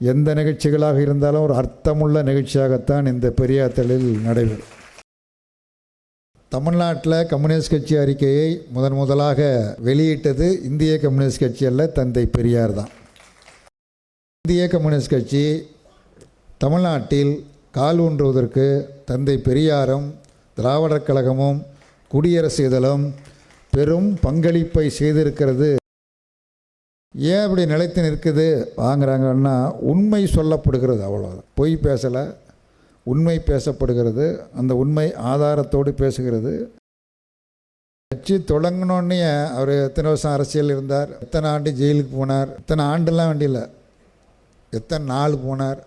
எந்த நிகழ்ச்சிகளாக இருந்தாலும் ஒரு அர்த்தமுள்ள நிகழ்ச்சியாகத்தான் இந்த பெரியாத்தலில் நடைபெறும். தமிழ்நாட்டில் கம்யூனிஸ்ட் கட்சி அறிக்கையை முதன் முதலாக வெளியிட்டது இந்திய கம்யூனிஸ்ட் கட்சி அல்ல தந்தை பெரியார் தான். இந்திய கம்யூனிஸ்ட் கட்சி தமிழ்நாட்டில் கால் ஊன்றுவதற்கு தந்தை பெரியாரும் திராவிடர் கழகமும் குடியரசு இதழும் பெரும் பங்களிப்பை செய்திருக்கிறது. ஏன் இப்படி நிலைத்து நிற்குது? வாங்குறாங்கன்னா உண்மை சொல்லப்படுகிறது அவ்வளோதான் பொய் பேசலை உண்மை பேசப்படுகிறது. அந்த உண்மை ஆதாரத்தோடு பேசுகிறது. கட்சி தொடங்கினோடனே அவர் எத்தனை வருஷம் அரசியல் இருந்தார் எத்தனை ஆண்டு ஜெயிலுக்கு போனார் எத்தனை ஆண்டுலாம் வேண்டியில்லை எத்தனை நாள் போனார்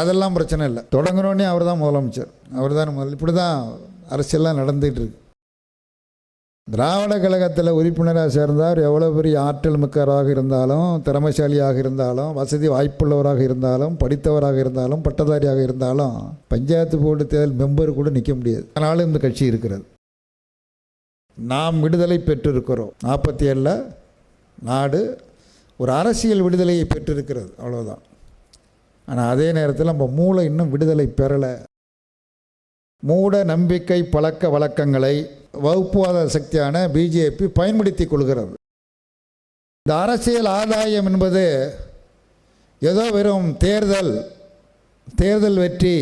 அதெல்லாம் பிரச்சனை இல்லை. தொடங்கினோடனே அவர் தான் முதலமைச்சர். அவர் தான் முதல் இப்படி தான் அரசியல்லாம் நடந்துகிட்டு இருக்கு. திராவிட கழகத்தில் உறுப்பினராக சேர்ந்தார் எவ்வளோ பெரிய ஆற்றல் மிக்கவராக இருந்தாலும் திறமைசாலியாக இருந்தாலும் வசதி வாய்ப்புள்ளவராக இருந்தாலும் படித்தவராக இருந்தாலும் பட்டதாரியாக இருந்தாலும் பஞ்சாயத்து போர்டு தேர்தல் மெம்பர் கூட நிற்க முடியாது. ஆனாலும் இந்த கட்சி இருக்கிறது. நாம் விடுதலை பெற்றிருக்கிறோம். நாற்பத்தி ஏழில் நாடு ஒரு அரசியல் விடுதலையை பெற்றிருக்கிறது. அவ்வளோதான் ஆனால் அதே நேரத்தில் நம்ம மூளை இன்னும் விடுதலை பெறலை. மூட நம்பிக்கை பழக்க வழக்கங்களை வகுப்புவாத சக்தியான பிஜேபி பயன்படுத்தி கொள்கிறது. இந்த அரசியல் ஆதாயம் என்பது ஏதோ வெறும் தேர்தல் தேர்தல் வெற்றி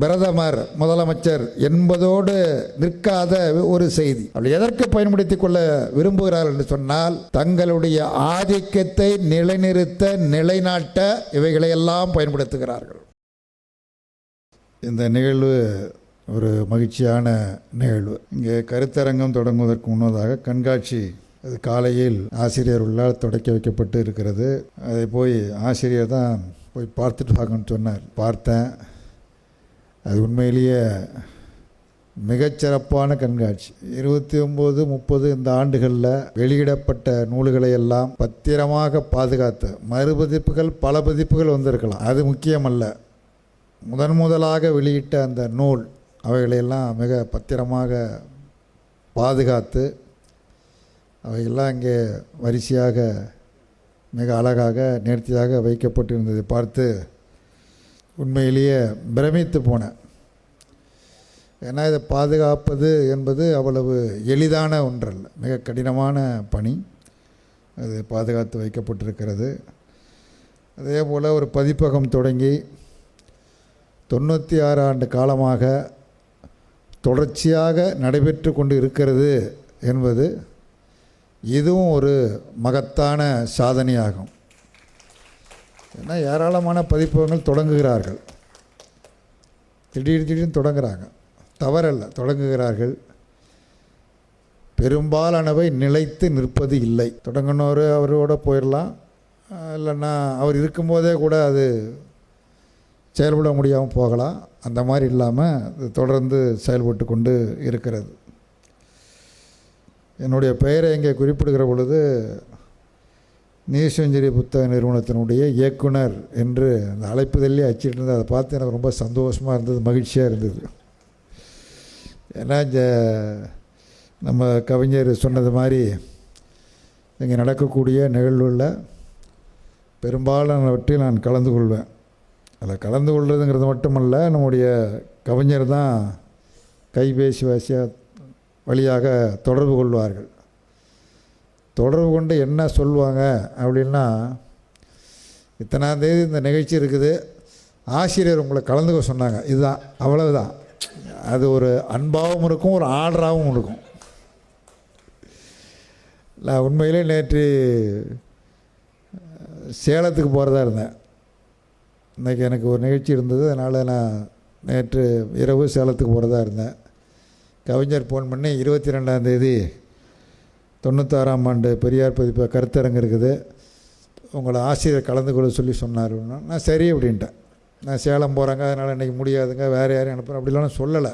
பிரதமர் முதலமைச்சர் என்பதோடு நிற்காத ஒரு செய்தி. அப்படி எதற்கு பயன்படுத்தி கொள்ள விரும்புகிறார்கள் என்று சொன்னால் தங்களுடைய ஆதிக்கத்தை நிலைநிறுத்த நிலைநாட்ட இவைகளையெல்லாம் பயன்படுத்துகிறார்கள். இந்த நிகழ்வு ஒரு மகிழ்ச்சியான நிகழ்வு. இங்கே கருத்தரங்கம் தொடங்குவதற்கு முன்னதாக கண்காட்சி அது காலையில் ஆசிரியர் உள்ளால் தொடக்கி வைக்கப்பட்டு இருக்கிறது. அதை போய் ஆசிரியர் தான் போய் பார்த்துட்டு பார்க்கணும்னு சொன்னார். பார்த்தேன். அது உண்மையிலேயே மிகச்சிறப்பான கண்காட்சி. இருபத்தி ஒம்பது முப்பது இந்த ஆண்டுகளில் வெளியிடப்பட்ட நூல்களை எல்லாம் பத்திரமாக பாதுகாத்து மறுபதிப்புகள் பல பதிப்புகள் வந்திருக்கலாம். அது முக்கியமல்ல. முதன் முதலாக வெளியிட்ட அந்த நூல் அவைகளையெல்லாம் மிக பத்திரமாக பாதுகாத்து அவையெல்லாம் இங்கே வரிசையாக மிக அழகாக நேர்த்தியாக வைக்கப்பட்டிருந்ததை பார்த்து உண்மையிலேயே பிரமித்து போனேன் ஏன்னா இதை பாதுகாப்பது என்பது அவ்வளவு எளிதான ஒன்றல்ல. மிக கடினமான பணி. அது பாதுகாத்து வைக்கப்பட்டிருக்கிறது. அதே போல் ஒரு பதிப்பகம் தொடங்கி தொண்ணூற்றி ஆறு ஆண்டு காலமாக தொடர்ச்சியாக நடைபெற்று கொண்டு இருக்கிறது என்பது இதுவும் ஒரு மகத்தான சாதனையாகும். ஏன்னா ஏராளமான பதிப்பகங்கள் தொடங்குகிறார்கள். திடீர் திடீர்னு தொடங்குறாங்க. தவறல்ல தொடங்குகிறார்கள். பெரும்பாலானவை நிலைத்து நிற்பது இல்லை. தொடங்கினோர் அவரோட போயிடலாம் இல்லைன்னா அவர் இருக்கும்போதே கூட அது செயல்பட முடியாமல் போகலாம். அந்த மாதிரி இல்லாமல் தொடர்ந்து செயல்பட்டு கொண்டு இருக்கிறது. என்னுடைய பெயரை இங்கே குறிப்பிடுகிற பொழுது நீசஞ்சரி புத்தக நிறுவனத்தினுடைய இயக்குனர் என்று அந்த அழைப்புதல்லே அச்சிட்டு இருந்தது அதை பார்த்து எனக்கு ரொம்ப சந்தோஷமாக இருந்தது மகிழ்ச்சியாக இருந்தது. ஏன்னா இந்த நம்ம கவிஞர் சொன்னது மாதிரி இங்கே நடக்கக்கூடிய நிகழ்வுகளில் பெரும்பாலானவற்றில் நான் கலந்து கொள்வேன். அதில் கலந்து கொள்வதுங்கிறது மட்டுமல்ல நம்முடைய கவிஞர் தான் கைபேசி வாசியாக வழியாக தொடர்பு கொள்வார்கள். தொடர்பு கொண்டு என்ன சொல்லுவாங்க அப்படின்னா இத்தனாந்தேதி இந்த நிகழ்ச்சி இருக்குது ஆசிரியர் உங்களை கலந்துக்க சொன்னாங்க. இதுதான் அவ்வளவுதான். அது ஒரு அன்பாகவும் இருக்கும் ஒரு ஆர்டராகவும் இருக்கும். நான் உண்மையிலே நேற்று சேலத்துக்கு போகிறதா இருந்தேன். இன்றைக்கி எனக்கு ஒரு நிகழ்ச்சி இருந்தது அதனால் நான் நேற்று இரவு சேலத்துக்கு போகிறதா இருந்தேன். கவிஞர் ஃபோன் பண்ணி இருபத்தி ரெண்டாந்தேதி தொண்ணூத்தாறாம் ஆண்டு பெரியார் பதிப்பு கருத்தரங்கு இருக்குது. உங்களை ஆசிரியர் கலந்து கொள்ள சொல்லி சொன்னார். நான் சரி அப்படின்ட்டேன். நான் சேலம் போகிறாங்க அதனால் இன்றைக்கி முடியாதுங்க வேறு யாரையும் அனுப்புகிறேன் அப்படிலாம் சொல்லலை.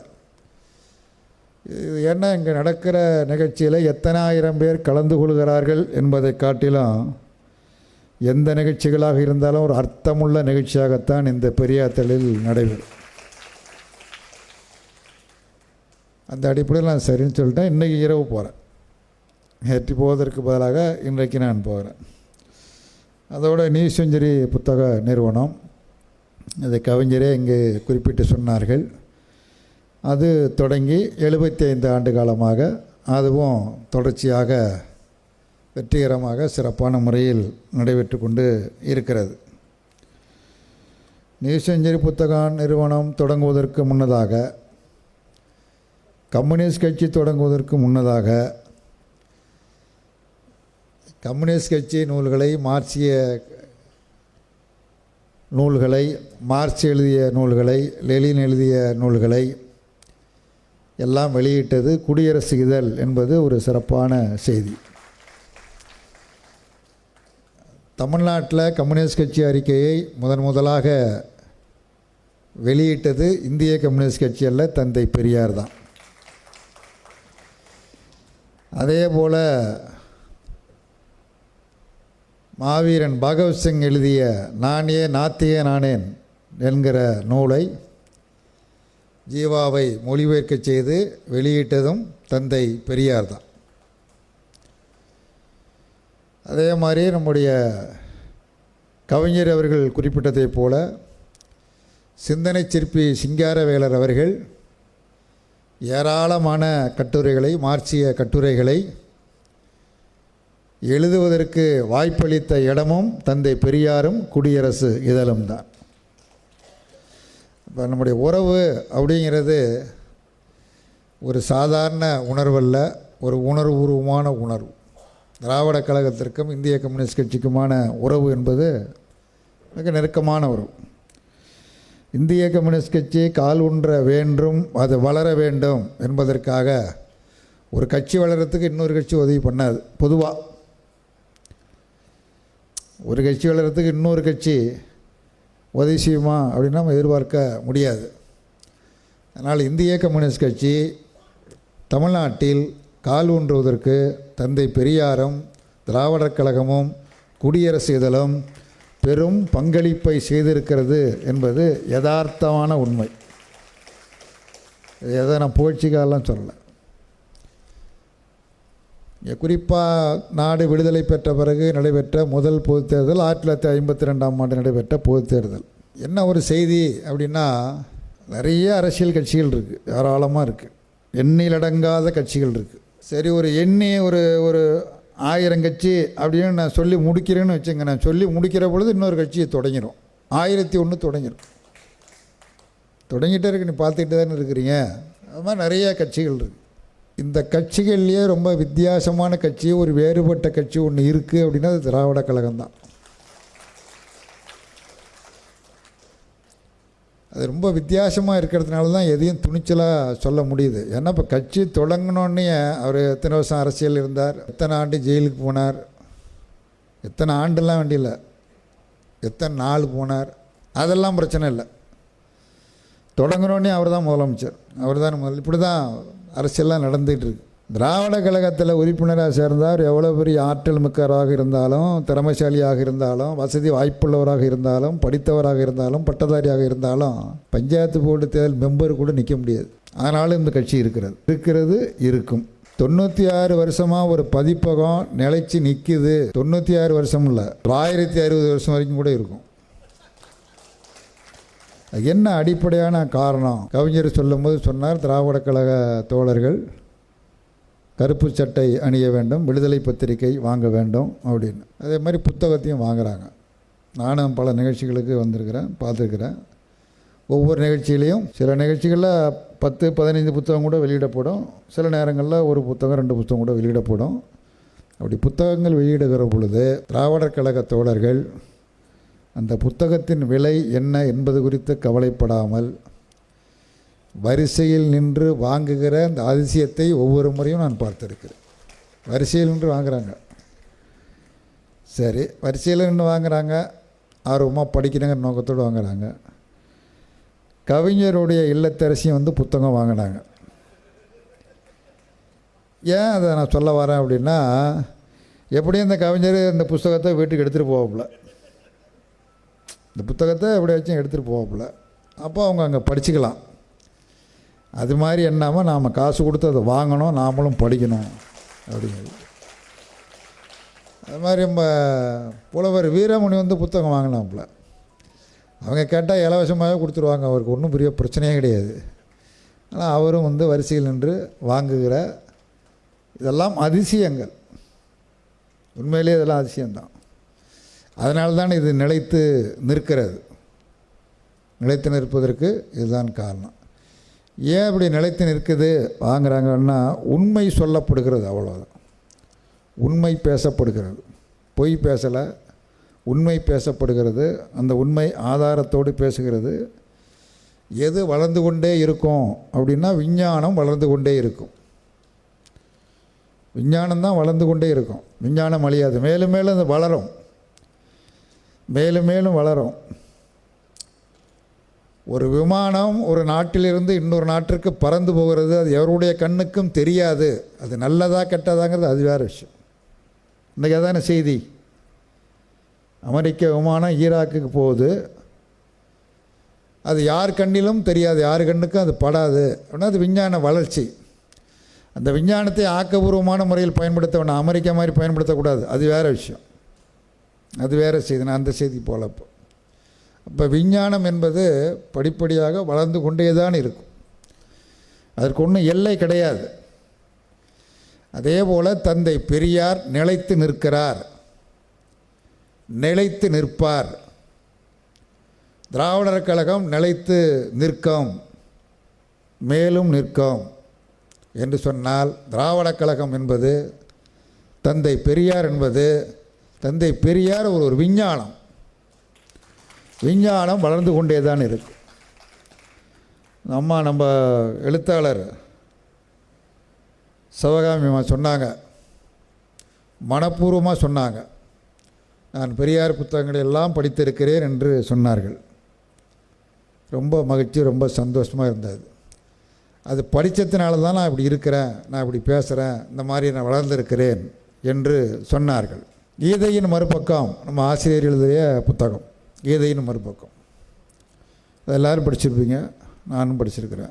இது என்ன இங்கே நடக்கிற நிகழ்ச்சியில் எத்தனை ஆயிரம் பேர் கலந்து கொள்கிறார்கள் என்பதை காட்டிலும் எந்த நிகழ்ச்சிகளாக இருந்தாலும் ஒரு அர்த்தமுள்ள நிகழ்ச்சியாகத்தான் இந்த பெரியாத்தலில் நடைபெறும். அந்த அடிப்படையில் நான் சரின்னு சொல்லிட்டேன். இன்றைக்கி இரவு போகிறேன் நேற்று போவதற்கு பதிலாக இன்றைக்கு நான் போகிறேன். அதோட நீ செஞ்சுரி புத்தக நிறுவனம் இதை கவிஞரே இங்கே குறிப்பிட்டு சொன்னார்கள். அது தொடங்கி எழுபத்தி ஐந்து ஆண்டு காலமாக அதுவும் தொடர்ச்சியாக வெற்றிகரமாக சிறப்பான முறையில் நடைபெற்று கொண்டு இருக்கிறது. நியூ செஞ்சுரி புத்தக நிறுவனம் தொடங்குவதற்கு முன்னதாக கம்யூனிஸ்ட் கட்சி தொடங்குவதற்கு முன்னதாக கம்யூனிஸ்ட் கட்சி நூல்களை மார்க்சிய நூல்களை மார்க்ஸ் எழுதிய நூல்களை லெலின் எழுதிய நூல்களை எல்லாம் வெளியிட்டது குடியரசு இதழ் என்பது ஒரு சிறப்பான செய்தி. தமிழ்நாட்டில் கம்யூனிஸ்ட் கட்சி அறிக்கையை முதன் முதலாக வெளியிட்டது இந்திய கம்யூனிஸ்ட் கட்சி அல்ல தந்தை பெரியார் தான். அதே போல் மாவீரன் பகவத் சிங் எழுதிய நானே நாத்திய நானேன் என்கிற நூலை ஜீவாவை மொழிபெயர்க்கச் செய்து வெளியிட்டதும் தந்தை பெரியார் தான். அதே மாதிரி நம்முடைய கவிஞர் அவர்கள் குறிப்பிட்டதைப் போல சிந்தனை சிற்பி சிங்காரவேலர் அவர்கள் ஏராளமான கட்டுரைகளை மார்க்சிய கட்டுரைகளை எழுதுவதற்கு வாய்ப்பளித்த இடமும் தந்தை பெரியாரும் குடியரசு இதழும் தான். இப்போ நம்முடைய உறவு அப்படிங்கிறது ஒரு சாதாரண உணர்வல்ல ஒரு உணர்வுபூர்வமான உணர்வு. திராவிட கழகத்திற்கும் இந்திய கம்யூனிஸ்ட் கட்சிக்குமான உறவு என்பது மிக நெருக்கமான உறவு. இந்திய கம்யூனிஸ்ட் கட்சி கால் ஒன்ற வேண்டும் அது வளர வேண்டும் என்பதற்காக ஒரு கட்சி வளர்கிறதுக்கு இன்னொரு கட்சி உதவி பண்ணாது பொதுவாக ஒரு கட்சி வளர்கிறதுக்கு இன்னொரு கட்சி உதவி செய்யுமா அப்படின்னு நம்ம எதிர்பார்க்க முடியாது. அதனால் இந்திய கம்யூனிஸ்ட் கட்சி தமிழ்நாட்டில் கால் ஊன்றுவதற்கு தந்தை பெரியாரும் திராவிடர் கழகமும் குடியரசு இதழும் பெரும் பங்களிப்பை செய்திருக்கிறது என்பது யதார்த்தமான உண்மை. எதை நான் புகழ்ச்சிக்காலாம் சொல்லலை. குறிப்பாக நாடு விடுதலை பெற்ற பிறகு நடைபெற்ற முதல் பொதுத் தேர்தல் ஆயிரத்தி தொள்ளாயிரத்தி ஐம்பத்தி ரெண்டாம் ஆண்டு நடைபெற்ற பொதுத் தேர்தல். என்ன ஒரு செய்தி அப்படின்னா நிறைய அரசியல் கட்சிகள் இருக்குது ஏராளமாக இருக்குது எண்ணிலடங்காத கட்சிகள் இருக்குது சரி ஒரு எண்ணி ஒரு ஒரு ஆயிரம் கட்சி அப்படின்னு நான் சொல்லி முடிக்கிறேன்னு வச்சுங்க நான் சொல்லி முடிக்கிற பொழுது இன்னொரு கட்சியை தொடங்கிடும் ஆயிரத்தி ஒன்று தொடங்கிடும் தொடங்கிட்டே இருக்கு நீ பார்த்துக்கிட்டு தானே இருக்கிறீங்க. அது மாதிரி நிறையா கட்சிகள் இருக்குது இந்த கட்சிகள்லேயே ரொம்ப வித்தியாசமான கட்சி ஒரு வேறுபட்ட கட்சி ஒன்று இருக்குது அப்படின்னா அது திராவிட கழகம் தான் அது ரொம்ப வித்தியாசமாக இருக்கிறதுனால தான் எதையும் துணிச்சலாக சொல்ல முடியுது. ஏன்னா இப்போ கட்சி தொடங்கினோடனே அவர் எத்தனை வருஷம் அரசியல் இருந்தார் எத்தனை ஆண்டு ஜெயிலுக்கு போனார் எத்தனை ஆண்டுலாம் வேண்டியில்லை எத்தனை நாள் போனார் அதெல்லாம் பிரச்சனை இல்லை. தொடங்கினோடனே அவர் தான் முதலமைச்சர் அவர் தான் முதல் இப்படி தான் அரசியல்லாம் நடந்துகிட்டு இருக்கு. திராவிட கழகத்தில் உறுப்பினராக சேர்ந்தார் எவ்வளோ பெரிய ஆற்றல் மிக்கவராக இருந்தாலும் திறமைசாலியாக இருந்தாலும் வசதி வாய்ப்புள்ளவராக இருந்தாலும் படித்தவராக இருந்தாலும் பட்டதாரியாக இருந்தாலும் பஞ்சாயத்து போர்டு தேர்தல் மெம்பர் கூட நிற்க முடியாது. ஆனாலும் இந்த கட்சி இருக்கிறது. இருக்கிறது இருக்கும். தொண்ணூற்றி ஆறு வருஷமாக ஒரு பதிப்பகம் நிலைச்சி நிற்கிது தொண்ணூற்றி ஆறு வருஷம் இல்லை. ஆயிரத்தி அறுபது வருஷம் வரைக்கும் கூட இருக்கும். என்ன அடிப்படையான காரணம்? கவிஞர் சொல்லும்போது சொன்னார் திராவிட கழக தோழர்கள் கருப்பு சட்டை அணிய வேண்டும் விடுதலை பத்திரிகை வாங்க வேண்டும் அப்படின்னு. அதே மாதிரி புத்தகத்தையும் வாங்குகிறாங்க நானும் பல நிகழ்ச்சிகளுக்கு வந்திருக்கிறேன் பார்த்துருக்குறேன். ஒவ்வொரு நிகழ்ச்சியிலையும் சில நிகழ்ச்சிகளில் பத்து பதினைந்து புத்தகம் கூட வெளியிடப்படும். சில நேரங்களில் ஒரு புத்தகம் ரெண்டு புத்தகம் கூட வெளியிடப்படும். அப்படி புத்தகங்கள் வெளியிடுகிற பொழுது திராவிடர் கழக தோழர்கள் அந்த புத்தகத்தின் விலை என்ன என்பது குறித்து கவலைப்படாமல் வரிசையில் நின்று வாங்குகிற அந்த அதிசயத்தை ஒவ்வொரு முறையும் நான் பார்த்துருக்கிறேன். வரிசையில் நின்று வாங்குகிறாங்க சரி வரிசையில் நின்று வாங்குகிறாங்க ஆர்வமாக படிக்கணுங்கிற நோக்கத்தோடு வாங்குகிறாங்க கவிஞருடைய இல்லத்தரசியும் வந்து புத்தகம் வாங்கினாங்க. ஏன் அதை நான் சொல்ல வரேன் அப்படின்னா எப்படியும் இந்த கவிஞர் இந்த புஸ்தகத்தை வீட்டுக்கு எடுத்துகிட்டு போவாப்புல. இந்த புத்தகத்தை எப்படியாச்சும் எடுத்துகிட்டு போவாப்புல. அப்போ அவங்க அங்கே படிச்சுக்கலாம். அது மாதிரி எண்ணாமல் நாம் காசு கொடுத்து அதை வாங்கணும் நாமளும் படிக்கணும் அப்படிங்கிறது. அது மாதிரி நம்ம புலவர் வீரமணி வந்து புத்தகம் வாங்கினாப்புல. அவங்க கேட்டால் இலவசமாகவே கொடுத்துருவாங்க அவருக்கு ஒன்றும் பெரிய பிரச்சனையே கிடையாது. ஆனால் அவரும் வந்து வரிசையில் நின்று வாங்குகிற இதெல்லாம் அதிசயங்கள். உண்மையிலேயே இதெல்லாம் அதிசயம்தான். அதனால தான் இது நிலைத்து நிற்கிறது. நிலைத்து நிற்பதற்கு இதுதான் காரணம். ஏன் இப்படி நிலைத்து நிற்குது? வாங்குறாங்கன்னா உண்மை சொல்லப்படுகிறது அவ்வளோதான் உண்மை பேசப்படுகிறது. பொய் பேசலை உண்மை பேசப்படுகிறது. அந்த உண்மை ஆதாரத்தோடு பேசுகிறது. எது வளர்ந்து கொண்டே இருக்கும் அப்படின்னா விஞ்ஞானம் வளர்ந்து கொண்டே இருக்கும். விஞ்ஞானம் தான் வளர்ந்து கொண்டே இருக்கும். விஞ்ஞானம் அழியாது. மேலும் மேலும் அது வளரும். மேலும் மேலும் வளரும். ஒரு விமானம் ஒரு நாட்டிலிருந்து இன்னொரு நாட்டிற்கு பறந்து போகிறது அது எவருடைய கண்ணுக்கும் தெரியாது. அது நல்லதா கெட்டதாங்கிறது அது வேறு விஷயம். இன்றைக்கி அதான செய்தி? அமெரிக்க விமானம் ஈராக்குக்கு போகுது. அது யார் கண்ணிலும் தெரியாது யார் கண்ணுக்கும் அது படாது. அப்படின்னா அது விஞ்ஞான வளர்ச்சி. அந்த விஞ்ஞானத்தை ஆக்கபூர்வமான முறையில் பயன்படுத்த வேண்டாம் அமெரிக்கா மாதிரி பயன்படுத்தக்கூடாது. அது வேறு விஷயம். அது வேறு செய்தி. நான் அந்த செய்தி போல இப்போ அப்போ விஞ்ஞானம் என்பது படிப்படியாக வளர்ந்து கொண்டே தான் இருக்கும். அதற்கு ஒன்றும் எல்லை கிடையாது. அதே போல் தந்தை பெரியார் நிலைத்து நிற்கிறார். நிலைத்து நிற்பார். திராவிடர் கழகம் நிலைத்து நிற்கும். மேலும் நிற்கும். என்று சொன்னால் திராவிடக் கழகம் என்பது தந்தை பெரியார் என்பது தந்தை பெரியார் ஒரு ஒரு விஞ்ஞானம். விஞ்ஞானம் வளர்ந்து கொண்டே தான் இருக்கு. நம்ம நம்ம எழுத்தாளர் சிவகாமி அம்மா சொன்னாங்க. மனப்பூர்வமாக சொன்னாங்க. நான் பெரியார் புத்தகங்களை எல்லாம் படித்திருக்கிறேன் என்று சொன்னார்கள். ரொம்ப மகிழ்ச்சி ரொம்ப சந்தோஷமாக இருந்தது. அது படித்ததுனால தான் நான் இப்படி இருக்கிறேன் நான் இப்படி பேசுகிறேன் இந்த மாதிரி நான் வளர்ந்திருக்கிறேன் என்று சொன்னார்கள். கீதையின் மறுபக்கம் நம்ம ஆசிரியர் எழுதிய புத்தகம். கீதையின் மறுபக்கம். எல்லோரும் படிச்சிருப்பீங்க நானும் படிச்சிருக்கிறேன்.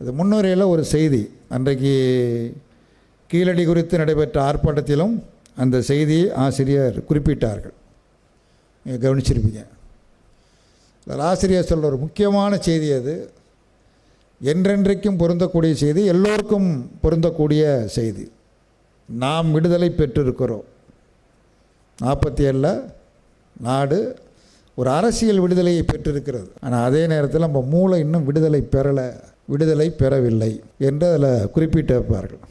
அது முன்னுரையில் ஒரு செய்தி. அன்றைக்கு கீழடி குறித்து நடைபெற்ற ஆர்ப்பாட்டத்திலும் அந்த செய்தியை ஆசிரியர் குறிப்பிட்டார்கள். நீங்கள் கவனிச்சிருப்பீங்க. அதில் ஆசிரியர் சொல்கிற ஒரு முக்கியமான செய்தி அது. என்றென்றைக்கும் பொருந்தக்கூடிய செய்தி எல்லோருக்கும் பொருந்தக்கூடிய செய்தி. நாம் விடுதலை பெற்றிருக்கிறோம். நாற்பத்தி ஏழில் நாடு ஒரு அரசியல் விடுதலையை பெற்றிருக்கிறது. ஆனால் அதே நேரத்தில் நம்ம மூளை இன்னும் விடுதலை பெறலை விடுதலை பெறவில்லை என்று அதில் குறிப்பிட்டிருப்பார்கள்.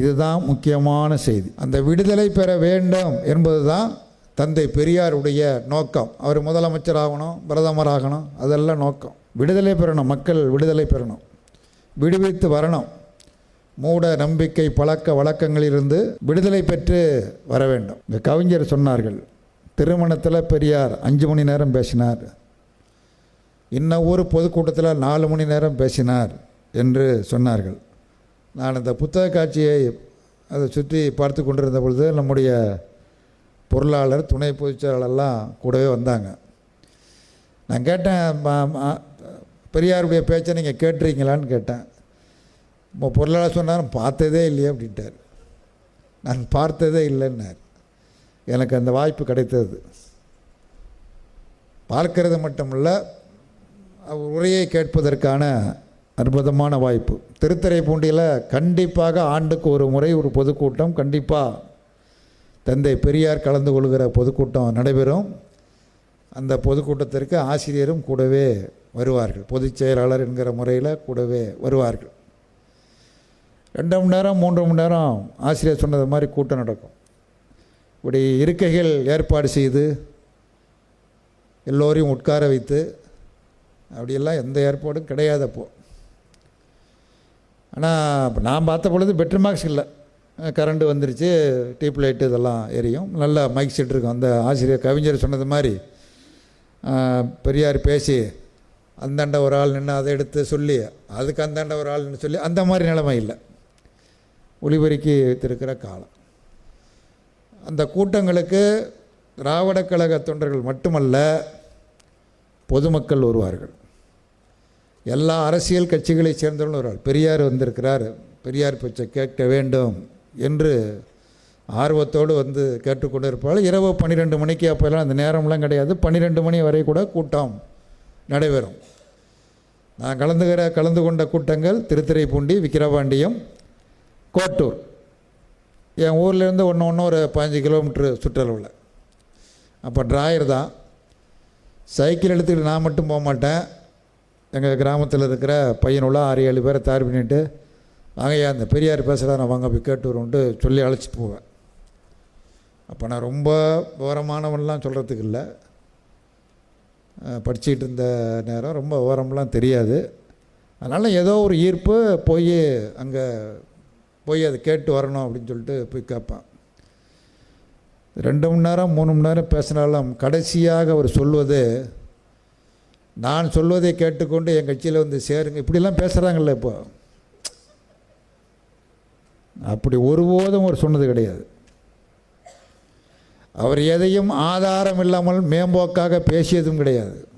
இதுதான் முக்கியமான செய்தி. அந்த விடுதலை பெற வேண்டும் என்பது தான் தந்தை பெரியாருடைய நோக்கம். அவர் முதலமைச்சர் ஆகணும் பிரதமர் ஆகணும் அதெல்லாம் நோக்கம். விடுதலை பெறணும் மக்கள் விடுதலை பெறணும் விடுவித்து வரணும். மூட நம்பிக்கை பழக்க வழக்கங்களிலிருந்து விடுதலை பெற்று வர வேண்டும். இந்த கவிஞர் சொன்னார்கள் திருமணத்தில் பெரியார் அஞ்சு மணி நேரம் பேசினார். இன்ன ஊர் பொதுக்கூட்டத்தில் நாலு மணி நேரம் பேசினார் என்று சொன்னார்கள். நான் இந்த புத்தக காட்சியை அதை சுற்றி பார்த்து கொண்டிருந்த பொழுது நம்முடைய பொருளாளர் துணை பொதுச்செயலாளர்லாம் கூடவே வந்தாங்க. நான் கேட்டேன் பெரியாருடைய பேச்சை நீங்கள் கேட்டுறீங்களான்னு கேட்டேன். பொருளாளர் சொன்னார் பார்த்ததே இல்லையே அப்படின்ட்டார். நான் பார்த்ததே இல்லைன்னார். எனக்கு அந்த வாய்ப்பு கிடைத்தது. பார்க்கிறது மட்டுமல்ல அவர் உரையை கேட்பதற்கான அற்புதமான வாய்ப்பு. திருத்துறைப்பூண்டியில் கண்டிப்பாக ஆண்டுக்கு ஒரு முறை ஒரு பொதுக்கூட்டம் கண்டிப்பாக தந்தை பெரியார் கலந்து கொள்கிற பொதுக்கூட்டம் நடைபெறும். அந்த பொதுக்கூட்டத்திற்கு ஆசிரியரும் கூடவே வருவார்கள். பொதுச் செயலாளர் என்கிற முறையில் கூடவே வருவார்கள். ரெண்டு மணி நேரம் மூன்று மணி நேரம் ஆசிரியர் சொன்னது மாதிரி கூட்டம் நடக்கும். இப்படி இருக்கைகள் ஏற்பாடு செய்து எல்லோரையும் உட்கார வைத்து அப்படியெல்லாம் எந்த ஏற்பாடும் கிடையாது அப்போது ஆனால் நான் பார்த்த பொழுது பெட்ரு மார்க்ஸ் இல்லை. கரண்ட் வந்துருச்சு டியூப் லைட்டு இதெல்லாம் எரியும். நல்ல மைக் செட் இருக்கும். அந்த ஆசிரியர் கவிஞர் சொன்னது மாதிரி பெரியார் பேசி அந்தாண்ட ஒரு ஆள் நின்று அதை எடுத்து சொல்லி அதுக்கு அந்தாண்ட ஒரு ஆள் நின்று சொல்லி அந்த மாதிரி நிலைமை இல்லை. ஒளிபெருக்கி வைத்திருக்கிற காலம். அந்த கூட்டங்களுக்கு திராவிடக் கழக தொண்டர்கள் மட்டுமல்ல பொதுமக்கள் வருவார்கள். எல்லா அரசியல் கட்சிகளைச் சேர்ந்தவர்கள் வருவார் பெரியார் வந்திருக்கிறார். பெரியார் பேச்சை கேட்க வேண்டும் என்று ஆர்வத்தோடு வந்து கேட்டுக்கொண்டு இருப்பாள் இரவு பன்னிரெண்டு மணிக்கு அப்போல்லாம் அந்த நேரம்லாம் கிடையாது. பன்னிரெண்டு மணி வரை கூட கூட்டம் நடைபெறும். நான் கலந்துகிற கலந்து கொண்ட கூட்டங்கள் திருத்துறைப்பூண்டி விக்கிரவாண்டியம் கோட்டூர். என் ஊர்லேருந்து ஒன்று ஒன்று ஒரு பதினஞ்சு கிலோமீட்ரு சுற்றளவில். அப்போ டிராயர் தான். சைக்கிள் எடுத்துக்கிட்டு நான் மட்டும் போக மாட்டேன். எங்கள் கிராமத்தில் இருக்கிற பையனுள்ள ஆறு ஏழு பேரை தயார் பண்ணிட்டு வாங்கய்யா அந்த பெரியார் பேசுகிறா நான் வாங்க போய் கேட்டு வருவோன்ட்டு சொல்லி அழைச்சிட்டு போவேன். அப்போ நான் ரொம்ப விவரமானவன்லாம் சொல்கிறதுக்கு இல்லை. படிச்சுக்கிட்டு இருந்த நேரம் ரொம்ப விவரம்லாம் தெரியாது. அதனால் ஏதோ ஒரு ஈர்ப்பு போய் அங்கே போய் அதை கேட்டு வரணும் அப்படின்னு சொல்லிட்டு போய் கேட்பான். ரெண்டு மணி நேரம் மூணு மணி நேரம் பேசினாலும் கடைசியாக அவர் சொல்வது நான் சொல்வதை கேட்டுக்கொண்டு என் கட்சியில் வந்து சேருங்க. இப்படிலாம் பேசுகிறாங்கல்ல இப்போ. அப்படி ஒருபோதும் அவர் சொன்னது கிடையாது. அவர் எதையும் ஆதாரம் இல்லாமல் மேம்போக்காக பேசியதும் கிடையாது.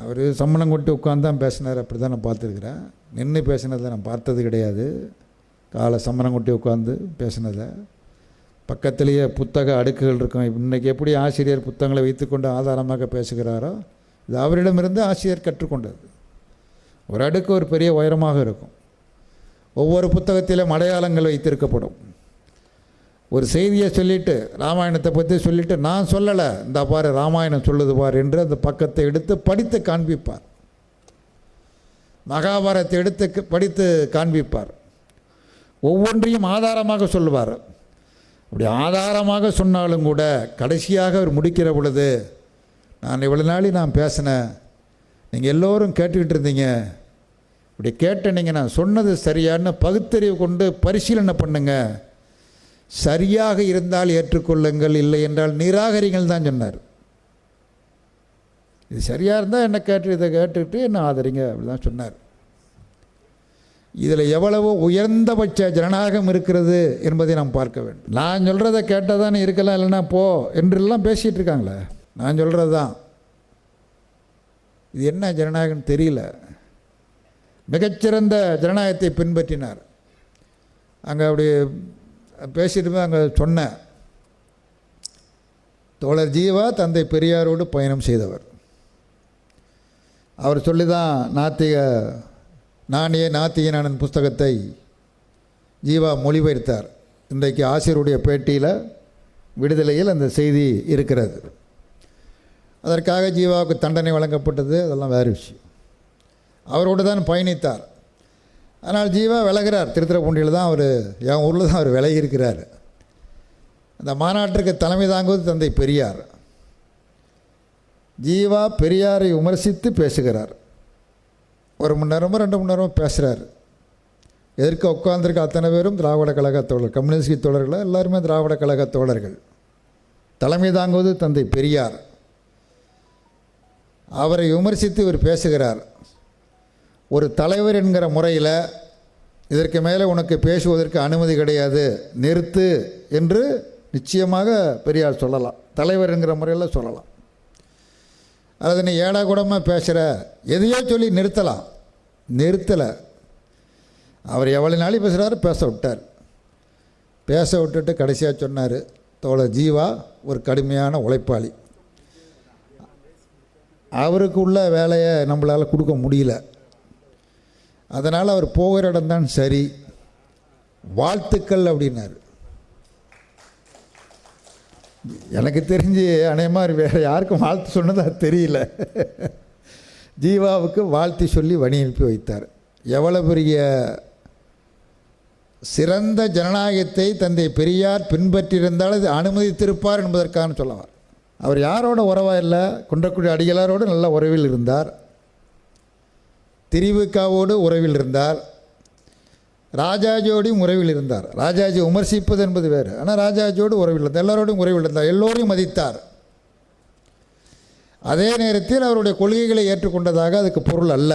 அவர் சம்மணம் கொட்டி உட்காந்து தான் பேசினார் அப்படி தான் நான் பார்த்துருக்குறேன். நின்று பேசினதை நான் பார்த்தது கிடையாது. காலை சம்மணம் கொட்டி உட்காந்து பேசினதை. பக்கத்திலேயே புத்தக அடுக்குகள் இருக்கும். இன்றைக்கி எப்படி ஆசிரியர் புத்தகங்களை வைத்துக்கொண்டு ஆதாரமாக பேசுகிறாரோ இது அவரிடமிருந்து ஆசிரியர் கற்றுக்கொண்டது. ஒரு அடுக்கு ஒரு பெரிய உயரமாக இருக்கும். ஒவ்வொரு புத்தகத்திலும் அடையாளங்கள் வைத்திருக்கப்படும். ஒரு செய்தியை சொல்லிட்டு ராமாயணத்தை பற்றி சொல்லிட்டு நான் சொல்லலை. இந்த பாரு ராமாயணம் சொல்லுது பார் என்று அந்த பக்கத்தை எடுத்து படித்து காண்பிப்பார். மகாபாரத்தை எடுத்து க- படித்து காண்பிப்பார். ஒவ்வொன்றையும் ஆதாரமாக சொல்லுவார். அப்படி ஆதாரமாக சொன்னாலும் கூட கடைசியாக அவர் முடிக்கிற பொழுது நான் இவ்வளோ நாளி நான் பேசினேன் நீங்கள் எல்லோரும் கேட்டுக்கிட்டு இருந்தீங்க. இப்படி கேட்ட நீங்கள் நான் சொன்னது சரியான்னு பகுத்தறிவு கொண்டு பரிசீலனை பண்ணுங்கள் சரியாக இருந்தால் ஏற்றுக்கொள்ளுங்கள் இல்லை என்றால் நிராகரிங்கள் தான் சொன்னார். இது சரியாக இருந்தால் என்ன கேட்டு இதை கேட்டுக்கிட்டு என்ன ஆதரிங்க அப்படிதான் சொன்னார். இதில் எவ்வளவோ உயர்ந்தபட்ச ஜனநாயகம் இருக்கிறது என்பதை நாம் பார்க்க வேண்டும். நான் சொல்கிறத கேட்டால் தானே இருக்கலாம் இல்லைன்னா போ என்றெல்லாம் பேசிகிட்டு இருக்காங்களே. நான் சொல்கிறது தான். இது என்ன ஜனநாயகம்னு தெரியல. மிகச்சிறந்த ஜனநாயகத்தை பின்பற்றினார். அங்கே அப்படி பேசிட்டு அங்கே சொன்னேன். தோழர் ஜீவா தந்தை பெரியாரோடு பயணம் செய்தவர். அவர் சொல்லி தான் நாத்திக நானே நாத்திகனானன் புஸ்தகத்தை ஜீவா மொழிபெயர்த்தார். இன்றைக்கு ஆசிரியருடைய பேட்டியில் விடுதலையில் அந்த செய்தி இருக்கிறது. அதற்காக ஜீவாவுக்கு தண்டனை வழங்கப்பட்டது அதெல்லாம் வேறு விஷயம். அவரோடு தான் பயணித்தார். ஆனால் ஜீவா விலகிறார். திருத்துறைப்பூண்டியில் தான் அவர் என் ஊரில் தான் அவர் விலகி இருக்கிறார் அந்த மாநாட்டிற்கு தலைமை தாங்குவது தந்தை பெரியார். ஜீவா பெரியாரை விமர்சித்து பேசுகிறார். ஒரு மணி நேரமோ ரெண்டு மணி நேரமோ பேசுகிறார். எதிர்க்க உட்கார்ந்திருக்க அத்தனை பேரும் திராவிட கழக தோழர் கம்யூனிஸ்ட் தோழர்கள் எல்லாருமே திராவிட கழக தோழர்கள். தலைமை தாங்குவது தந்தை பெரியார். அவரை விமர்சித்து இவர் பேசுகிறார். ஒரு தலைவர் என்கிற முறையில் இதற்கு மேலே உனக்கு பேசுவதற்கு அனுமதி கிடையாது நிறுத்து என்று நிச்சயமாக பெரியார் சொல்லலாம். தலைவர் என்கிற முறையில் சொல்லலாம். அல்லது நீ ஏடா கூடமாக பேசுகிற எதையோ சொல்லி நிறுத்தலாம். நிறுத்தலை. அவர் எவ்வளோ நாளி பேசுகிறாரு பேச விட்டார். பேச விட்டுட்டு கடைசியாக சொன்னார் தோழ ஜீவா ஒரு கடுமையான உழைப்பாளி. அவருக்குள்ள வேலையை நம்மளால் கொடுக்க முடியல. அதனால் அவர் போகிற இடம்தான் சரி. வாழ்த்துக்கள் அப்படின்னாரு. எனக்கு தெரிஞ்சு அநேகமாக வேறு யாருக்கும் வாழ்த்து சொன்னதா தெரியல. ஜீவாவுக்கு வாழ்த்து சொல்லி வழி அனுப்பி வைத்தார். எவ்வளோ பெரிய சிறந்த ஜனநாயகத்தை தந்தை பெரியார் பின்பற்றியிருந்தால் அது அனுமதித்திருப்பார் என்பதற்கான சொல்லவார். அவர் யாரோட உறவாக இல்லை? குன்றக்குடி அடிகளாரோடு நல்ல உறவில் இருந்தார். திரிவுக்காவோடு உறவில் இருந்தார் ராஜாஜியோடையும் உறவில் இருந்தார். ராஜாஜி விமர்சிப்பது என்பது வேறு. ஆனால் ராஜாஜியோடு உறவில் இருந்தார். எல்லாரோடையும் உறவில் இருந்தார். எல்லோரையும் மதித்தார். அதே நேரத்தில் அவருடைய கொள்கைகளை ஏற்றுக்கொண்டதாக அதுக்கு பொருள் அல்ல.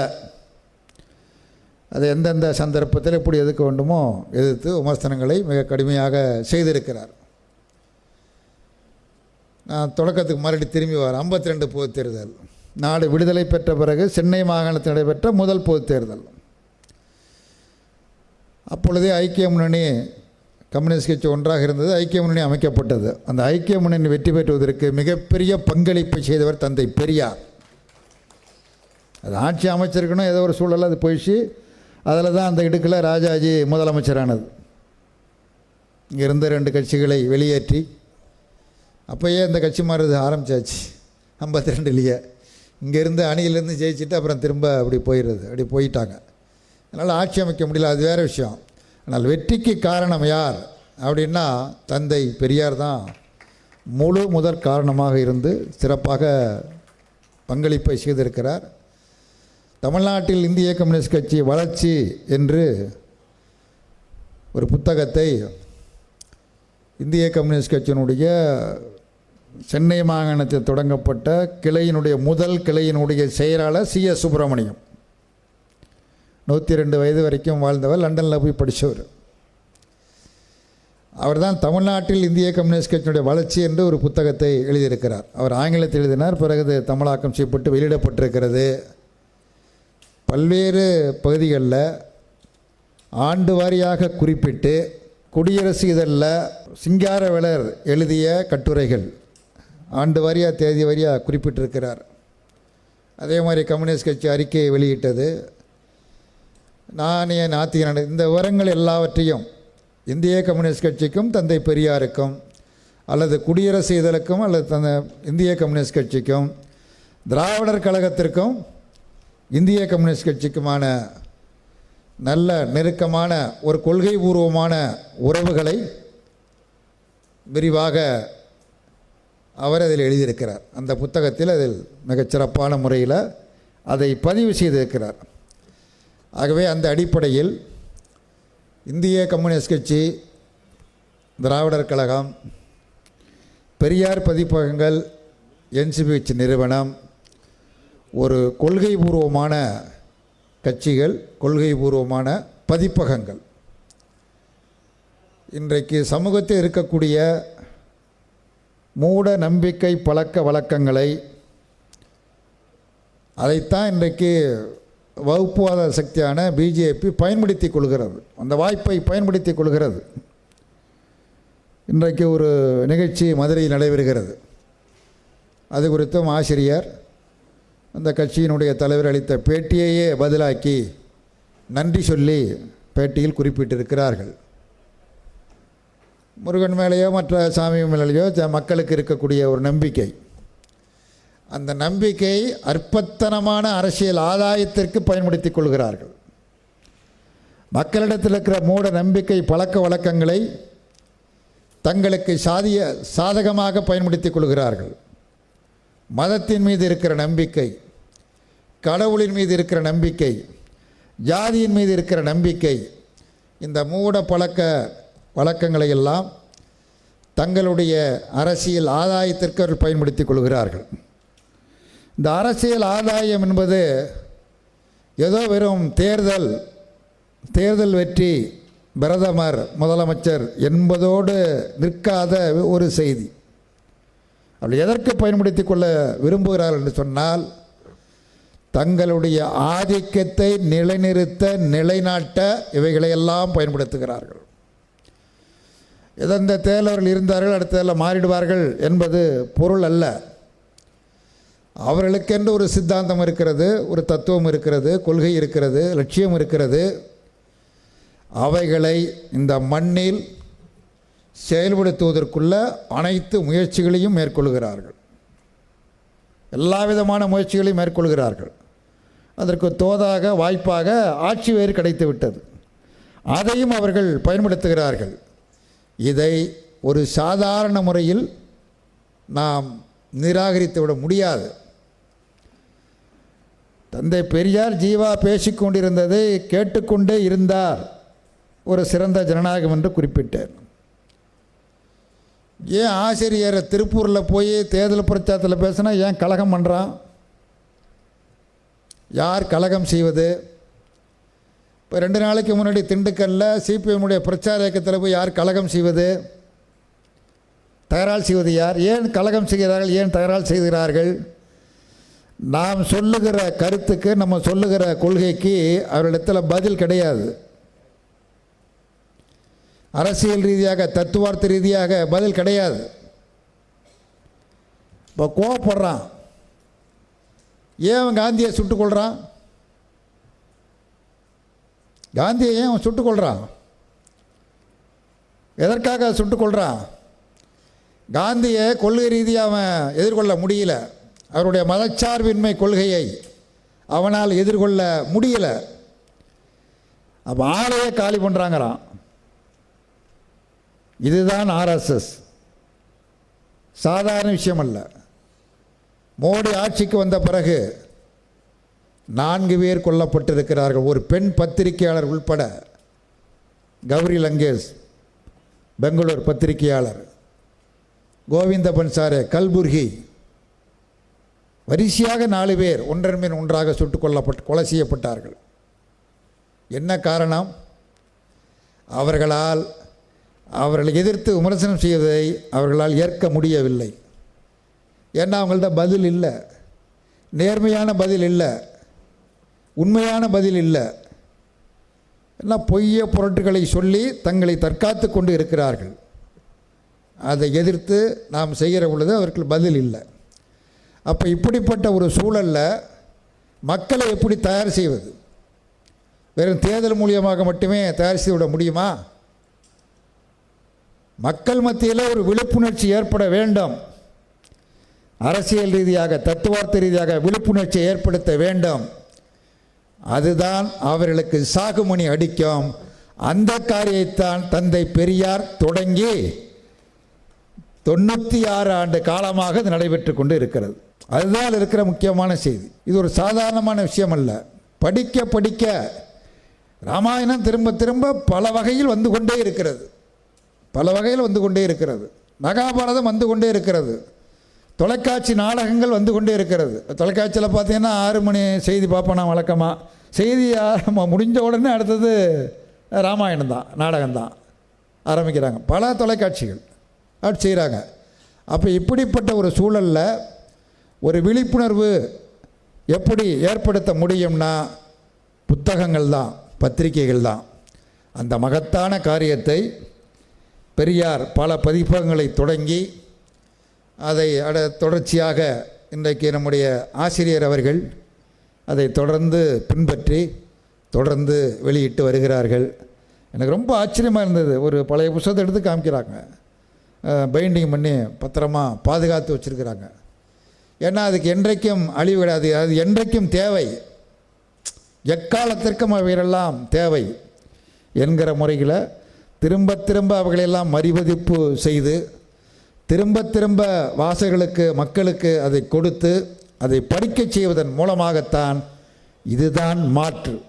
அது எந்தெந்த சந்தர்ப்பத்தில் எப்படி எதுக்க வேண்டுமோ எதிர்த்து விமர்சனங்களை மிக கடுமையாக செய்திருக்கிறார். நான் தொடக்கத்துக்கு மறுபடி திரும்பி வரேன். ஐம்பத்தி ரெண்டு பொது தேர்தல். நாடு விடுதலை பெற்ற பிறகு சென்னை மாகாணத்தில் நடைபெற்ற முதல் பொதுத் தேர்தல். அப்பொழுதே ஐக்கிய முன்னணி கம்யூனிஸ்ட் கட்சி ஒன்றாக இருந்தது. ஐக்கிய முன்னணி அமைக்கப்பட்டது. அந்த ஐக்கிய முன்னணி வெற்றி பெற்றுவதற்கு மிகப்பெரிய பங்களிப்பை செய்தவர் தந்தை பெரியார். அது ஆட்சி அமைச்சிருக்கணும் ஏதோ ஒரு சூழல் அது போயிடுச்சு. அதில் தான் அந்த இடுக்கில் ராஜாஜி முதலமைச்சரானது. இங்கே இருந்த ரெண்டு கட்சிகளை வெளியேற்றி அப்போயே இந்த கட்சி மாறுறது ஆரம்பிச்சாச்சு. ஐம்பத்தி ரெண்டுலேயே. இங்கேருந்து அணியிலேருந்து ஜெயிச்சுட்டு அப்புறம் திரும்ப அப்படி போயிடுறது. அப்படி போயிட்டாங்க. அதனால் ஆட்சி அமைக்க முடியல. அது வேறு விஷயம். ஆனால் வெற்றிக்கு காரணம் யார்? அப்படின்னா தந்தை பெரியார் தான் முழு முதற் காரணமாக இருந்து சிறப்பாக பங்களிப்பை செய்திருக்கிறார். தமிழ்நாட்டில் இந்திய கம்யூனிஸ்ட் கட்சி வளர்ச்சி என்று ஒரு புத்தகத்தை இந்திய கம்யூனிஸ்ட் கட்சியினுடைய சென்னை மாகாணத்தில் தொடங்கப்பட்ட கிளையினுடைய முதல் கிளையினுடைய செயலாளர் சி எஸ் சுப்பிரமணியம். நூற்றி ரெண்டு வயது வரைக்கும் வாழ்ந்தவர் லண்டனில் போய் படித்தவர் அவர் தான் தமிழ்நாட்டில் இந்திய கம்யூனிஸ்ட் கட்சியினுடைய வளர்ச்சி என்று ஒரு புத்தகத்தை எழுதியிருக்கிறார். அவர் ஆங்கிலத்தில் எழுதினார் பிறகு தமிழாக்கம் செய்யப்பட்டு வெளியிடப்பட்டிருக்கிறது. பல்வேறு பகுதிகளில் ஆண்டு வாரியாக குறிப்பிட்டு குடியரசு இதழில் சிங்காரவேலர் எழுதிய கட்டுரைகள். ஆண்டு வாரியாக தேதி வாரியாக குறிப்பிட்டிருக்கிறார். அதே மாதிரி கம்யூனிஸ்ட் கட்சி அறிக்கையை வெளியிட்டது. நான் என் நாத்திகன் இந்த விவரங்கள் எல்லாவற்றையும் இந்திய கம்யூனிஸ்ட் கட்சிக்கும் தந்தை பெரியாருக்கும் அல்லது குடியரசு இதழுக்கும் அல்லது தந்த இந்திய கம்யூனிஸ்ட் கட்சிக்கும் திராவிடர் கழகத்திற்கும் இந்திய கம்யூனிஸ்ட் கட்சிக்குமான நல்ல நெருக்கமான ஒரு கொள்கை பூர்வமான உறவுகளை விரிவாக அவர் அதில் எழுதியிருக்கிறார். அந்த புத்தகத்தில் அதில் மிகச்சிறப்பான முறையில் அதை பதிவு செய்திருக்கிறார். ஆகவே அந்த அடிப்படையில் இந்திய கம்யூனிஸ்ட் கட்சி திராவிடர் கழகம் பெரியார் பதிப்பகங்கள் என்சிபிஹெச் நிறுவனம் ஒரு கொள்கை பூர்வமான கட்சிகள் கொள்கை பூர்வமான பதிப்பகங்கள். இன்றைக்கு சமூகத்தில் இருக்கக்கூடிய மூட நம்பிக்கை பழக்க வழக்கங்களை அதைத்தான் இன்றைக்கு வகுப்புவாத சக்தியான பிஜேபி பயன்படுத்தி கொள்கிறது. அந்த வாய்ப்பை பயன்படுத்தி கொள்கிறது. இன்றைக்கு ஒரு நிகழ்ச்சி மதுரையில் நடைபெறுகிறது. அது குறித்தும் ஆசிரியர் அந்த கட்சியினுடைய தலைவர் அளித்த பேட்டியையே பதிலாக்கி நன்றி சொல்லி பேட்டியில் குறிப்பிட்டிருக்கிறார்கள். முருகன் மேலேயோ மற்ற சாமி மேலேயோ மக்களுக்கு இருக்கக்கூடிய ஒரு நம்பிக்கை. அந்த நம்பிக்கை அற்பத்தனமான அரசியல் ஆதாயத்திற்கு பயன்படுத்தி கொள்கிறார்கள். மக்களிடத்தில் இருக்கிற மூட நம்பிக்கை பழக்க வழக்கங்களை தங்களுக்கு சாதிய சாதகமாக பயன்படுத்தி கொள்கிறார்கள். மதத்தின் மீது இருக்கிற நம்பிக்கை கடவுளின் மீது இருக்கிற நம்பிக்கை ஜாதியின் மீது இருக்கிற நம்பிக்கை இந்த மூட பழக்க வழக்கங்களை எல்லாம் தங்களுடைய அரசியல் ஆதாயத்திற்கு அவர்கள் பயன்படுத்தி கொள்கிறார்கள். இந்த அரசியல் ஆதாயம் என்பது ஏதோ வெறும் தேர்தல் தேர்தல் வெற்றி பிரதமர் முதலமைச்சர் என்பதோடு நிற்காத ஒரு செய்தி. அப்படி எதற்கு பயன்படுத்தி கொள்ள விரும்புகிறார்கள் என்று சொன்னால் தங்களுடைய ஆதிக்கத்தை நிலைநிறுத்த நிலைநாட்ட இவைகளையெல்லாம் பயன்படுத்துகிறார்கள். எதெந்த தேலவர்கள் இருந்தார்கள் அடுத்த மாறிடுவார்கள் என்பது பொருள் அல்ல. அவர்களுக்கென்று ஒரு சித்தாந்தம் இருக்கிறது ஒரு தத்துவம் இருக்கிறது கொள்கை இருக்கிறது லட்சியம் இருக்கிறது. அவைகளை இந்த மண்ணில் செயல்படுத்துவதற்குள்ள அனைத்து முயற்சிகளையும் மேற்கொள்கிறார்கள். எல்லா விதமான முயற்சிகளையும் மேற்கொள்கிறார்கள். அதற்கு தோதாக வாய்ப்பாக ஆட்சி வேறு கிடைத்து விட்டது அதையும் அவர்கள் பயன்படுத்துகிறார்கள். இதை ஒரு சாதாரண முறையில் நாம் நிராகரித்து விட முடியாது. தந்தை பெரியார் ஜீவா பேசிக்கொண்டிருந்ததை கேட்டுக்கொண்டே இருந்தார் ஒரு சிறந்த ஜனநாயகம் என்று குறிப்பிட்டார். ஏன் ஆசிரியர் திருப்பூரில் போய் தேர்தல் பிரச்சாரத்தில் பேசினா ஏன் கலகம் பண்ணுறான் யார் கலகம் செய்வது? இப்போ ரெண்டு நாளைக்கு முன்னாடி திண்டுக்கல்லில் சிபிஎம்முடைய பிரச்சார இயக்கத்தில் போய் யார் கலகம் செய்வது? தகராறு செய்வது யார்? ஏன் கலகம் செய்கிறார்கள்? ஏன் தகராறு செய்கிறார்கள்? நாம் சொல்லுகிற கருத்துக்கு நம்ம சொல்லுகிற கொள்கைக்கு அவரிடத்தில் பதில் கிடையாது. அரசியல் ரீதியாக தத்துவார்த்த ரீதியாக பதில் கிடையாது. இப்போ கோவப்படுறான். ஏன் காந்தியை சுட்டுக்கொள்கிறான் காந்தியை ஏன் அவன் சுட்டுக் எதற்காக சுட்டுக் கொள்றான் காந்தியை கொள்கை ரீதியாக அவன் எதிர்கொள்ள முடியல. அவருடைய மதச்சார்பின்மை கொள்கையை அவனால் எதிர்கொள்ள முடியல. அப்போ ஆளையே காலி பண்ணுறாங்கிறான் இதுதான் ஆர்எஸ்எஸ். சாதாரண விஷயம் அல்ல. மோடி ஆட்சிக்கு வந்த பிறகு நான்கு பேர் கொல்லப்பட்டிருக்கிறார்கள். ஒரு பெண் பத்திரிகையாளர் உள்பட கௌரி லங்கேஷ் பெங்களூர் பத்திரிகையாளர். கோவிந்த பன்சாரே கல்புர்கி. வரிசையாக நாலு பேர் ஒன்றன் மீன் ஒன்றாக சுட்டுக் கொல்லப்பட்டு கொலை செய்யப்பட்டார்கள். என்ன காரணம்? அவர்களால் அவர்களை எதிர்த்து விமர்சனம் செய்வதை அவர்களால் ஏற்க முடியவில்லை. ஏன்னா அவங்கள்ட்ட பதில் இல்லை. நேர்மையான பதில் இல்லை. உண்மையான பதில் இல்லை. எல்லாம் பொய்ய பொருட்களை சொல்லி தங்களை தற்காத்து கொண்டு இருக்கிறார்கள். அதை எதிர்த்து நாம் செய்கிற பொழுது அவருக்கு பதில் இல்லை. அப்போ இப்படிப்பட்ட ஒரு சூழலில் மக்களை எப்படி தயார் செய்வது? வெறும் தேர்தல் மூலியமாக மட்டுமே தயார் செய்து விட முடியுமா? மக்கள் மத்தியில் ஒரு விழிப்புணர்ச்சி ஏற்பட வேண்டும். அரசியல் ரீதியாக தத்துவார்த்த ரீதியாக விழிப்புணர்ச்சியை ஏற்படுத்த வேண்டும். அதுதான் அவர்களுக்கு சாகுமணி அடிக்கும். அந்த காரியத்தான் தந்தை பெரியார் தொடங்கி தொண்ணூற்றி ஆறு ஆண்டு காலமாக இது நடைபெற்று கொண்டு இருக்கிறது. அதுதான் இருக்கிற முக்கியமான செய்தி. இது ஒரு சாதாரணமான விஷயம் அல்ல படிக்க படிக்க ராமாயணம் திரும்ப திரும்ப பல வகையில் வந்து கொண்டே இருக்கிறது. பல வகையில் வந்து கொண்டே இருக்கிறது. மகாபாரதம் வந்து கொண்டே இருக்கிறது. தொலைக்காட்சி நாடகங்கள் வந்து கொண்டே இருக்கிறது. தொலைக்காட்சியில் பார்த்தீங்கன்னா ஆறு மணி செய்தி பார்ப்பேன் நான் வழக்கமாக செய்தி முடிஞ்ச உடனே அடுத்தது ராமாயணம் தான் நாடகம் தான் ஆரம்பிக்கிறாங்க. பல தொலைக்காட்சிகள் அப்படி செய்கிறாங்க அப்போ இப்படிப்பட்ட ஒரு சூழலில் ஒரு விழிப்புணர்வு எப்படி ஏற்படுத்த முடியும்னா புத்தகங்கள் தான் பத்திரிகைகள் தான். அந்த மகத்தான காரியத்தை பெரியார் பல பதிப்பகங்களை தொடங்கி அதை அட தொடர்ச்சியாக இன்றைக்கு நம்முடைய ஆசிரியர் அவர்கள் அதை தொடர்ந்து பின்பற்றி தொடர்ந்து வெளியிட்டு வருகிறார்கள். எனக்கு ரொம்ப ஆச்சரியமாக இருந்தது. ஒரு பழைய புத்தகத்தை எடுத்து காமிக்கிறாங்க. பைண்டிங் பண்ணி பத்திரமா பாதுகாத்து வச்சுருக்கிறாங்க. ஏன்னா அதுக்கு என்றைக்கும் அழிவு கிடையாது. அது என்றைக்கும் தேவை. எக்காலத்திற்கும் அவைகளெல்லாம் தேவை என்கிற முறையில் திரும்ப திரும்ப அவைகளெல்லாம் மறுபதிப்பு செய்து திரும்ப திரும்ப வாசகர்களுக்கு மக்களுக்கு அதை கொடுத்து அதை படிக்கச் செய்வதன் மூலமாகத்தான் இதுதான் மாற்று.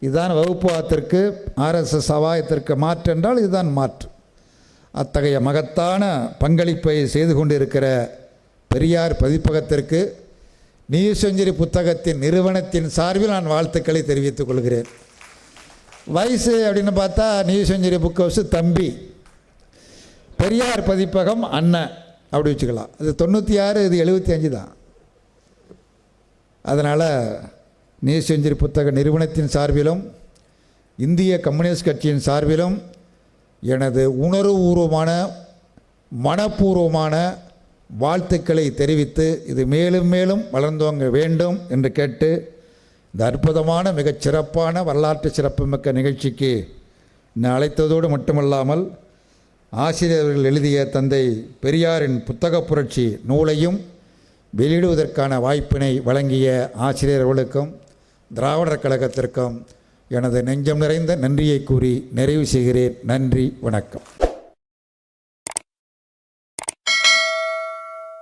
இதுதான் வகுப்புவாதத்திற்கு ஆர்எஸ்எஸ் அபாயத்திற்கு மாற்று என்றால் இதுதான் மாற்று. அத்தகைய மகத்தான பங்களிப்பை செய்து கொண்டிருக்கிற பெரியார் பதிப்பகத்திற்கு நீர் செஞ்சுரி புத்தகத்தின் நிறுவனத்தின் சார்பில் நான் வாழ்த்துக்களை தெரிவித்துக் கொள்கிறேன். வயசு அப்படின்னு பார்த்தா நீர் செஞ்சுரி புக் ஹவுஸ் தம்பி. பெரியார் பதிப்பகம் அண்ணன் அப்படி வச்சுக்கலாம். அது தொண்ணூற்றி ஆறு இது எழுபத்தி அஞ்சு தான். அதனால் நீர் செஞ்சிரி புத்தக நிறுவனத்தின் சார்பிலும் இந்திய கம்யூனிஸ்ட் கட்சியின் சார்பிலும் எனது உணர்வுபூர்வமான மனப்பூர்வமான வாழ்த்துக்களை தெரிவித்து இது மேலும் மேலும் வளர்ந்தோங்க வேண்டும் என்று கேட்டு இந்த அற்புதமான மிகச் சிறப்பான வரலாற்று சிறப்புமிக்க நிகழ்ச்சிக்கு என்னை அழைத்ததோடு மட்டுமல்லாமல் ஆசிரியர்கள் எழுதிய தந்தை பெரியாரின் புத்தகப் புரட்சி நூலையும் வெளியிடுவதற்கான வாய்ப்பினை வழங்கிய ஆசிரியர்களுக்கும் திராவிடர் கழகத்திற்கும் எனது நெஞ்சம் நிறைந்த நன்றியை கூறி நிறைவு செய்கிறேன். நன்றி வணக்கம்.